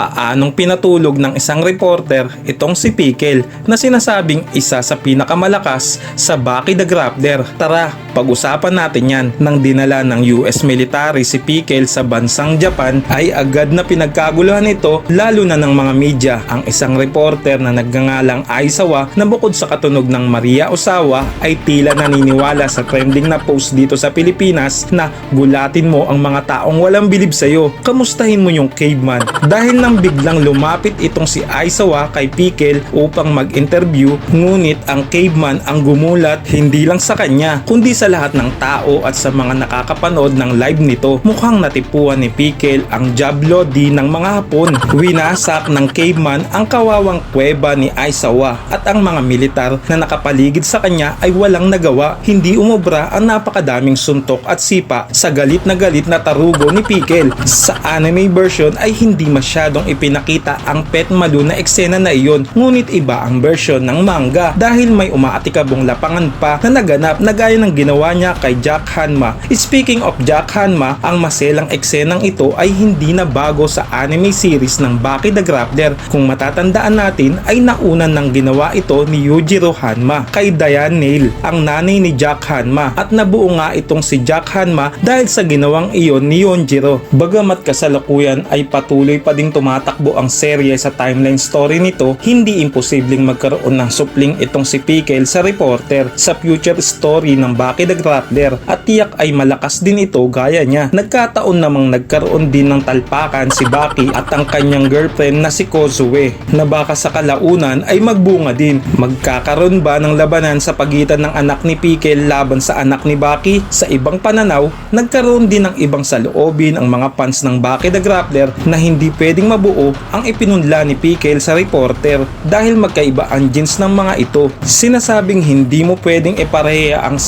paanong pinatulog ng isang reporter itong si Pikel na sinasabing isa sa pinakamalakas sa Baki the Grappler. Tara, pag-usapan natin yan. Nang dinala ng US military si Pikel sa bansang Japan ay agad na pinagkaguluhan ito lalo na ng mga media. Ang isang reporter na nagngangalang Aisawa na bukod sa katunog ng Maria Osawa ay tila naniniwala sa trending na post dito sa Pilipinas na gulatin mo ang mga taong walang bilib sa'yo. Kamustahin mo yung caveman. Dahil nang biglang lumapit itong si Aisawa kay Pikel upang mag-interview, ngunit ang caveman ang gumulat hindi lang sa kanya, kundi sa lahat ng tao at sa mga nakakapanood ng live nito. Mukhang natipuan ni Pikel ang jablo di ng mga hapon. Winasak ng caveman ang kawawang kuweba ni Aisawa at ang mga militar na nakapaligid sa kanya ay walang nagawa. Hindi umobra ang napakadaming suntok at sipa sa galit na galit na tarugo ni Pikel. Sa anime version ay hindi masyadong ipinakita ang pet malu na eksena na iyon ngunit iba ang version ng manga dahil may umaatikabong lapangan pa na naganap na gaya ng ginawa niya kay Jack Hanma. Speaking of Jack Hanma, ang maselang eksenang ito ay hindi na bago sa anime series ng Baki the Grappler. Kung matatandaan natin ay naunan ng ginawa ito ni Yujiro Hanma kay Diane Nail, ang nanay ni Jack Hanma at nabuo nga itong si Jack Hanma dahil sa ginawang iyon ni Yonjiro. Bagamat kasalukuyan ay patuloy pa ding tumatakbo ang serye sa timeline story nito, hindi imposibleng magkaroon ng supling itong si Pikel sa reporter sa future story ng Baki the Grappler at tiyak ay malakas din ito gaya niya. Nagkataon namang nagkaroon din ng talpakan si Baki at ang kanyang girlfriend na si Kozue na baka sa kalaunan ay magbunga din. Magkakaroon ba ng labanan sa pagitan ng anak ni Pikel laban sa anak ni Baki? Sa ibang pananaw, nagkaroon din ng ibang saloobin ang mga fans ng Baki the Grappler na hindi pwedeng mabuo ang ipinunla ni Pikel sa reporter dahil magkaiba ang genes ng mga ito. Sinasabing hindi mo pwedeng ipareha ang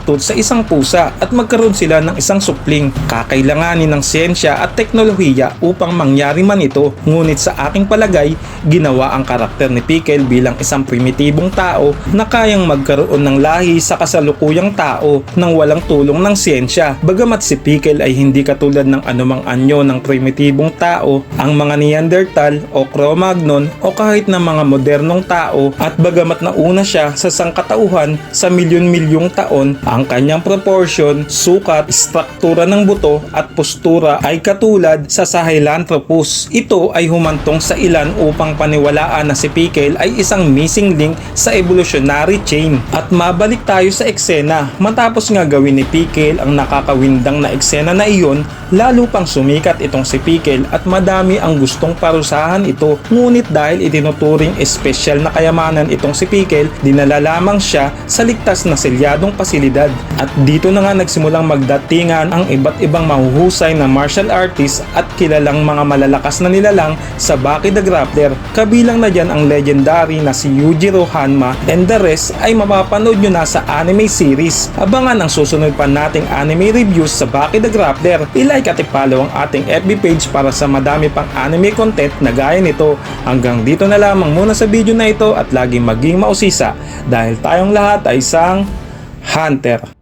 saber-tooth sa isang pusa at magkaroon sila ng isang supling. Kakailanganin ng siyensya at teknolohiya upang mangyari man ito. Ngunit sa aking palagay, ginawa ang karakter ni Pikel bilang isang primitibong tao na kayang magkaroon ng lahi sa kasalukuyang tao nang walang tulong ng siyensya. Bagamat si Pikel ay hindi katulad ng anumang anyo ng primitibong tao, ang mga Neanderthal o Cro-Magnon o kahit na mga modernong tao at bagamat nauna siya sa sangkatauhan sa milyon-milyong taon, ang kanyang proportion, sukat, struktura ng buto at postura ay katulad sa Sahelanthropus. Ito ay humantong sa ilan upang paniwalaan na si Pikel ay isang missing link sa evolutionary chain. At mabalik tayo sa eksena. Matapos nga gawin ni Pikel ang nakakawindang na eksena na iyon, lalo pang sumikat itong si Pikel at madami ang gustong parusahan ito. Ngunit dahil itinuturing espesyal na kayamanan itong si Pikel, dinala lamang siya sa ligtas na selyadong pasilidad. At dito na nga nagsimulang magdatingan ang iba't ibang mahuhusay na martial artist at kilalang mga malalakas na nilalang sa Baki the Grappler. Kabilang na dyan ang legendary na si Yujiro Hanma and the rest ay mapapanood nyo na sa anime series. Abangan ang susunod pa nating anime reviews sa Baki the Grappler. I-like at i-follow ang ating FB page para sa madami pang anime content na gaya nito. Hanggang dito na lamang muna sa video na ito at laging maging mausisa dahil tayong lahat ay isang Hunter.